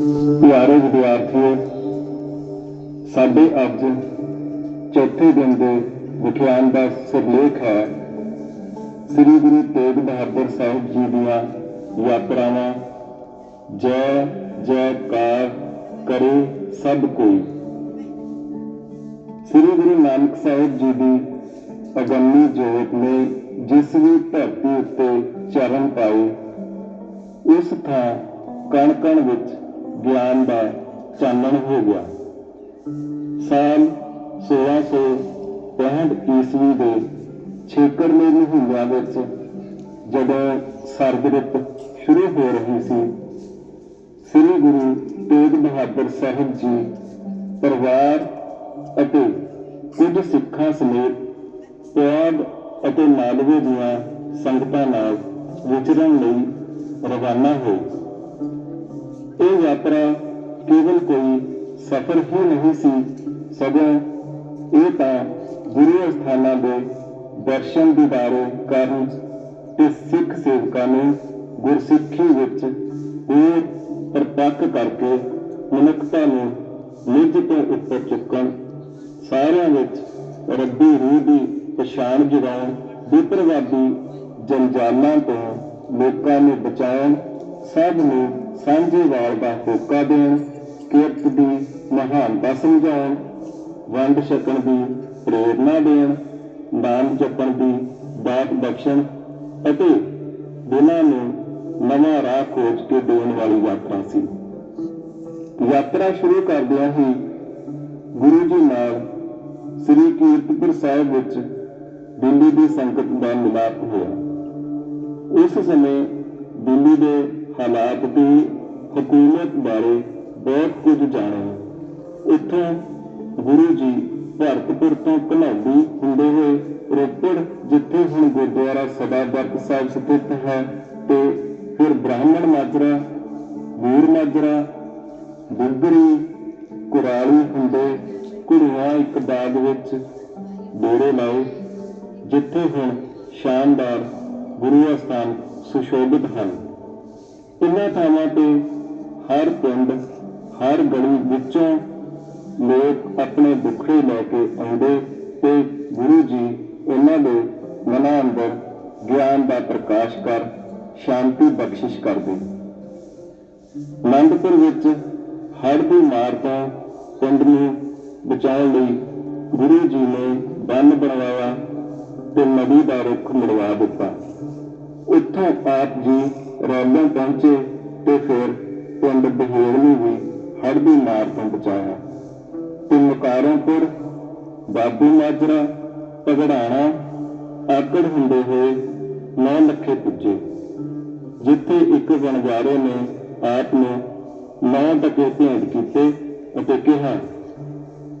ਪਿਆਰੇ ਵਿਦਿਆਰਥੀਓ, ਸਾਡੇ ਅੱਜ ਚੌਥੇ ਦਿਨ ਦੇ ਵਿਖਿਆਨ ਦਾ ਸਿਰਲੇਖ ਹੈ, ਸ੍ਰੀ ਗੁਰੂ ਤੇਗ ਬਹਾਦਰ ਸਾਹਿਬ ਜੀ ਦੀਆਂ ਯਾਤਰਾਵਾਂ, ਜੈ, ਜੈਕਾਰ ਕਰੇ ਸਭ ਕੋਈ। ਸ੍ਰੀ ਗੁਰੂ ਨਾਨਕ ਸਾਹਿਬ ਜੀ ਦੀ ਅਗੰਮੀ ਜੋਤ ਨੇ ਜਿਸ ਵੀ ਧਰਤੀ ਉੱਤੇ ਚਰਨ ਪਾਏ, ਉਸ ਥਾਂ ਕਣ ਕਣ ਵਿੱਚ ਗਿਆਨ ਦਾ ਚਾਨਣ ਹੋ ਗਿਆ। ਸਾਲ 1665 ਈਸਵੀ ਦੇ ਛੇਕੜਵੇਂ ਮਹੀਨਿਆਂ ਵਿੱਚ ਜਦੋਂ ਸਰਦ ਰੁੱਤ ਸ਼ੁਰੂ ਹੋ ਰਹੀ ਸੀ, ਸ੍ਰੀ ਗੁਰੂ ਤੇਗ ਬਹਾਦਰ ਸਾਹਿਬ ਜੀ ਪਰਿਵਾਰ ਅਤੇ ਕੁਝ ਸਿੱਖਾਂ ਸਮੇਤ ਪਿਆਗ ਅਤੇ ਮਾਲਵੇ ਦੀਆਂ ਸੰਗਤਾਂ ਨਾਲ ਵਿਚਰਨ ਲਈ ਰਵਾਨਾ ਹੋਏ। ਇਹ ਯਾਤਰਾ ਕੇਵਲ ਕੋਈ ਸਫ਼ਰ ਹੀ ਨਹੀਂ ਸੀ, ਸਗੋਂ ਇਹ ਤਾਂ ਗੁਰੂ ਸਥਾਨਾਂ ਦੇ ਦਰਸ਼ਨ ਦੀਦਾਰੇ ਕਰਨ ਤੇ ਸਿੱਖ ਸੇਵਕਾਂ ਨੂੰ ਗੁਰਸਿੱਖੀ ਵਿੱਚ ਹੋਰ ਪ੍ਰਤੱਖ ਕਰਕੇ ਮਨੁੱਖਤਾ ਨੂੰ ਨਿੱਜ ਤੋਂ ਉੱਪਰ ਚੁੱਕਣ, ਸਾਰਿਆਂ ਵਿੱਚ ਰੱਬੀ ਰੂਹ ਦੀ ਪਛਾਣ ਜਗਾਉਣ ਵਿਪਰਵਾਦੀ ਜੰਜਾਲਾਂ ਤੋਂ ਲੋਕਾਂ ਨੂੰ ਬਚਾਉਣ, ਸਭ ਨੂੰ ਸਾਂਝੇ ਵਾਲ ਦਾ ਹੋਕਾ ਦੇਣ, ਕਿਰਤ ਦੀ ਮਹਾਨਤਾ ਸਮਝਾਉਣ, ਵੰਡ ਛਕਣ ਦੀ ਪ੍ਰੇਰਣਾ ਦੇਣ, ਨਾਮ ਜਪਣ ਦੀ ਦਾਤ ਬਖਸ਼ਣ ਅਤੇ ਦਿਲਾਂ ਨੂੰ ਨਵਾਂ ਰਾਹ ਖੋਜ ਕੇ ਦੇਣ ਵਾਲੀ ਯਾਤਰਾ ਸੀ। ਯਾਤਰਾ ਸ਼ੁਰੂ ਕਰਦਿਆਂ ਹੀ ਗੁਰੂ ਜੀ ਨਾਲ ਸ੍ਰੀ ਕੀਰਤਪੁਰ ਸਾਹਿਬ ਵਿੱਚ ਦਿੱਲੀ ਦੀ ਸੰਗਤ ਦਾ ਮਿਲਾਪ ਹੋਇਆ। ਉਸ ਸਮੇਂ ਦਿੱਲੀ ਦੇ ਹਾਲਾਤ ਦੀ ਹਕੂਮਤ ਬਾਰੇ ਬਹੁਤ ਕੁਝ ਜਾਣਿਆ। ਉੱਥੋਂ ਗੁਰੂ ਜੀ ਭਰਤਪੁਰ ਤੋਂ ਘਨੌਲੀ ਹੁੰਦੇ ਹੋਏ ਰੋਪੜ, ਜਿੱਥੇ ਹੁਣ ਗੁਰਦੁਆਰਾ ਸਦਾਬਰਤ ਸਾਹਿਬ ਸਥਿਤ ਹੈ ਤੇ ਫਿਰ ਬ੍ਰਾਹਮਣ ਮਾਜਰਾ ਵੀਰ ਮਾਜਰਾ ਬੁੱਗਰੀ ਕੁਰਾਲੀ ਹੁੰਦੇ ਕੁੜੀਆਂ ਇੱਕ ਬਾਗ ਵਿੱਚ ਡੇਰੇ ਲਾਏ, ਜਿੱਥੇ ਹੁਣ ਸ਼ਾਨਦਾਰ ਗੁਰੂ ਅਸਥਾਨ ਸੁਸ਼ੋਭਿਤ ਹਨ। ਇਹਨਾਂ ਥਾਵਾਂ ਤੇ ਹਰ ਪਿੰਡ, ਹਰ ਗਲੀ ਵਿੱਚੋਂ ਲੋਕ ਆਪਣੇ ਦੁੱਖੜੇ ਲੈ ਕੇ ਆਉਂਦੇ ਤੇ ਗੁਰੂ ਜੀ ਉਹਨਾਂ ਦੇ ਮਨਾਂ ਅੰਦਰ ਗਿਆਨ ਦਾ ਪ੍ਰਕਾਸ਼ ਕਰ ਸ਼ਾਂਤੀ ਬਖਸ਼ਿਸ਼ ਕਰਦੇ। ਆਨੰਦਪੁਰ ਵਿੱਚ ਹੜ੍ਹ ਦੀ ਮਾਰ ਤੋਂ ਪਿੰਡ ਨੂੰ ਬਚਾਉਣ ਲਈ ਗੁਰੂ ਜੀ ਨੇ ਬੰਨ ਬਣਵਾਇਆ ਤੇ ਨਦੀ ਦਾ ਰੁੱਖ ਮੁੜਵਾ ਦਿੱਤਾ। ਉੱਥੋਂ ਆਪ ਜੀ ਰੈਲਾਂ ਪਹੁੰਚੇ ਤੇ ਫਿਰ ਪਿੰਡ ਬਹੇੜ ਨੂੰ ਵੀ ਹੜ੍ਹ ਦੀ ਮਾਰ ਤੋਂ ਬਚਾਇਆ। ਤੇ ਮੁਕਾਰਮਪੁਰ ਬਾਬੂ ਮਾਜਰਾ ਪਗੜਾਣਾ ਆਕੜ ਹੁੰਦੇ ਹੋਏ ਨੌ ਲੱਖੇ ਪੁੱਜੇ, ਜਿੱਥੇ ਇੱਕ ਵਣਜਾਰੇ ਨੇ ਆਪ ਨੂੰ ਨੌ ਟਕੇ ਭੇਂਟ ਕੀਤੇ ਅਤੇ ਕਿਹਾ,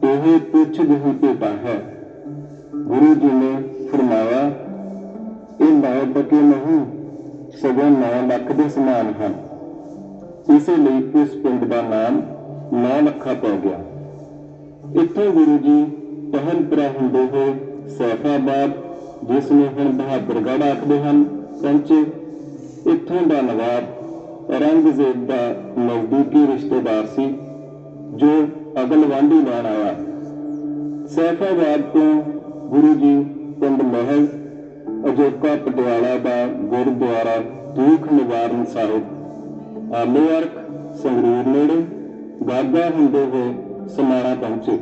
ਇਹ ਪੁੱਛ ਜਿਹੀ ਭੇਟਾ ਹੈ। ਗੁਰੂ ਜੀ ਨੇ ਫਰਮਾਇਆ, ਇਹ ਨੌ ਟਕੇ ਨਹੀਂ ਸਗੋਂ ਨੌ ਲੱਖ ਦੇ ਸਮਾਨ ਹਨ। ਇਸੇ ਲਈ ਇਸ ਪਿੰਡ ਦਾ ਨਾਮ ਨੌ ਲੱਖਾ ਪੈ ਗਿਆ। ਇੱਥੋਂ ਗੁਰੂ ਜੀ ਪਹਿਲਪੁਰਾ ਹੁੰਦੇ ਹੋਏ ਸੈਫਾਬਾਦ, ਜਿਸ ਨੂੰ ਹੁਣ ਬਹਾਦਰਗੜ੍ਹ ਆਖਦੇ ਹਨ, ਪਹੁੰਚੇ। ਇੱਥੋਂ ਦਾ ਨਵਾਬ ਔਰੰਗਜ਼ੇਬ ਦਾ ਨਜ਼ਦੀਕੀ ਰਿਸ਼ਤੇਦਾਰ ਸੀ, ਜੋ ਅਗਲ ਵਾਂਢੀ ਲੈਣ ਆਇਆ। ਸੈਫਾਬਾਦ ਤੋਂ ਗੁਰੂ ਜੀ ਪਿੰਡ ਮਹਿਲ ਅਜੋਕਾ ਪਟਿਆਲਾ ਦਾ ਗੁਰਦੁਆਰਾ ਦੂਖ ਨਿਵਾਰਨ ਸਾਹਿਬ। ਆਲੂ ਅਰਕ, ਸੰਗਰੂਰ ਨੇੜੇ ਗਾਗਾ ਹੁੰਦੇ ਹੋਏ ਸਮਾਣਾ ਪਹੁੰਚੇ।